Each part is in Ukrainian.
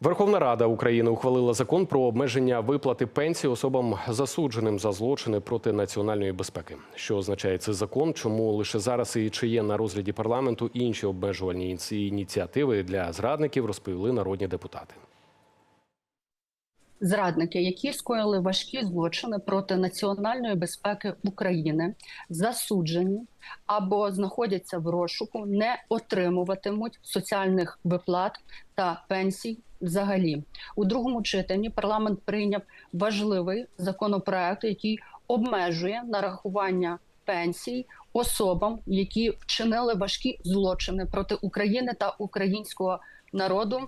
Верховна Рада України ухвалила закон про обмеження виплати пенсії особам засудженим за злочини проти національної безпеки. Що означає цей закон? Чому лише зараз і чи є на розгляді парламенту інші обмежувальні ініці- ініціативи для зрадників, розповіли народні депутати. Зрадники, які скоїли важкі злочини проти національної безпеки України, засуджені або знаходяться в розшуку, не отримуватимуть соціальних виплат та пенсій. Взагалі, у другому читанні парламент прийняв важливий законопроект, який обмежує нарахування пенсій особам, які вчинили важкі злочини проти України та українського народу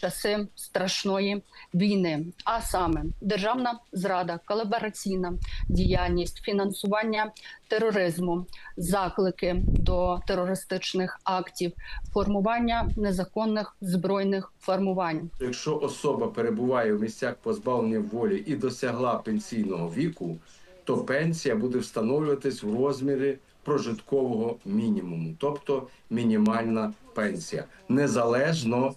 часи страшної війни, а саме державна зрада, колабораційна діяльність, фінансування тероризму, заклики до терористичних актів, формування незаконних збройних формувань. Якщо особа перебуває в місцях позбавлення волі і досягла пенсійного віку, то пенсія буде встановлюватись в розмірі прожиткового мінімуму, тобто мінімальна пенсія, незалежно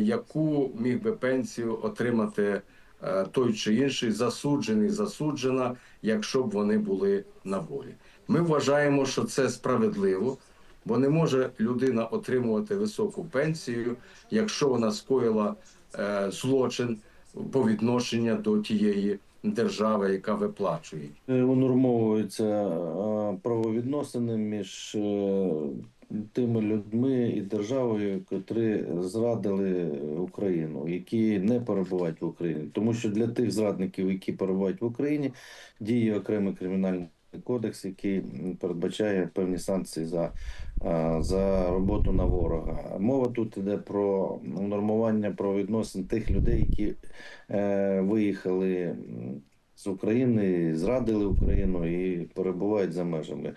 яку міг би пенсію отримати е, той чи інший засуджений, засуджена, якщо б вони були на волі. Ми вважаємо, що це справедливо, бо не може людина отримувати високу пенсію, якщо вона скоїла е, злочин по відношенню до тієї держави, яка виплачує. Е, Унормовуються е, правовідносини між е, тими людьми і державою, котрі зрадили Україну, які не перебувають в Україні. Тому що для тих зрадників, які перебувають в Україні, діє окремий кримінальний кодекс, який передбачає певні санкції за, за роботу на ворога. Мова тут йде про унормування правовідносин тих людей, які е, виїхали з України, зрадили Україну і перебувають за межами.